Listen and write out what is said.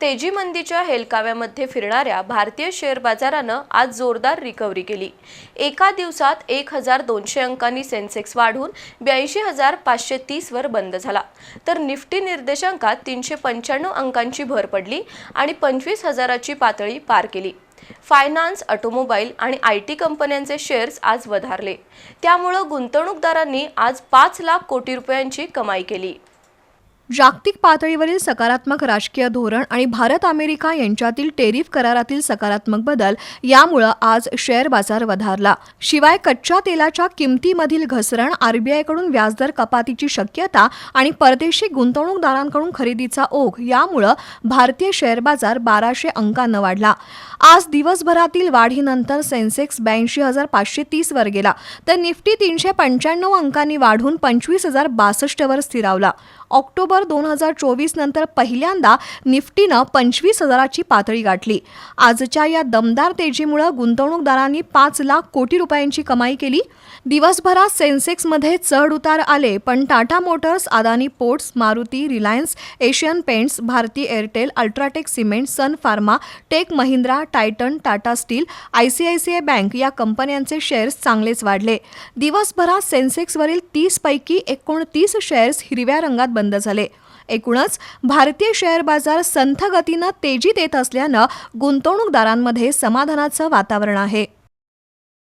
तेजी मंदीच्या हेलकाव्यामध्ये फिरणाऱ्या भारतीय शेअर बाजारानं आज जोरदार रिकव्हरी केली. एका दिवसात एक हजार दोनशे अंकांनी सेन्सेक्स वाढून ब्याऐंशी हजार पाचशे तीसवर बंद झाला. तर निफ्टी निर्देशांकात तीनशे पंच्याण्णव अंकांची भर पडली आणि पंचवीस हजाराची पातळी पार केली. फायनान्स ऑटोमोबाईल आणि आय टी कंपन्यांचे शेअर्स आज वधारले. त्यामुळं गुंतवणूकदारांनी आज पाच लाख कोटी रुपयांची कमाई केली. जागतिक पातळीवरील सकारात्मक राजकीय धोरण आणि भारत अमेरिका यांच्यातील टेरिफ करारातील सकारात्मक बदल यामुळं आज शेअर बाजार वधारला. शिवाय कच्च्या तेलाच्या किमतीमधील घसरण आरबीआयकडून व्याजदर कपातीची शक्यता आणि परदेशी गुंतवणूकदारांकडून खरेदीचा ओघ यामुळं भारतीय शेअर बाजार बाराशे अंकानं वाढला. आज दिवसभरातील वाढीनंतर सेन्सेक्स ब्याऐंशी हजार पाचशे तीसवर गेला तर निफ्टी तीनशे पंच्याण्णव अंकांनी वाढून पंचवीस हजार बासष्टवर स्थिरावला. ऑक्टोबर दोन हजार चोवीस नंतर पहिल्यांदा निफ्टीनं पंचवीस हजाराची पातळी गाठली. आजच्या या दमदार तेजीमुळं गुंतवणूकदारांनी पाच लाख कोटी रुपयांची कमाई केली. दिवसभरात सेन्सेक्समध्ये चढ उतार आले पण Tata Motors Adani Ports Maruti Reliance Asian Paints Bharti Airtel UltraTech Cement Sun Pharma Tech Mahindra Titan Tata Steel I C I C I Bank या कंपन्यांचे शेअर्स चांगलेच वाढले. दिवसभरात सेन्सेक्सवरील तीसपैकी एकोणतीस शेअर्स हिरव्या रंगात बंद झाले. एकूणच भारतीय शेअर बाजार संथ गतीनं तेजीत येत असल्यानं गुंतवणूकदारांमध्ये समाधानाचं वातावरण आहे.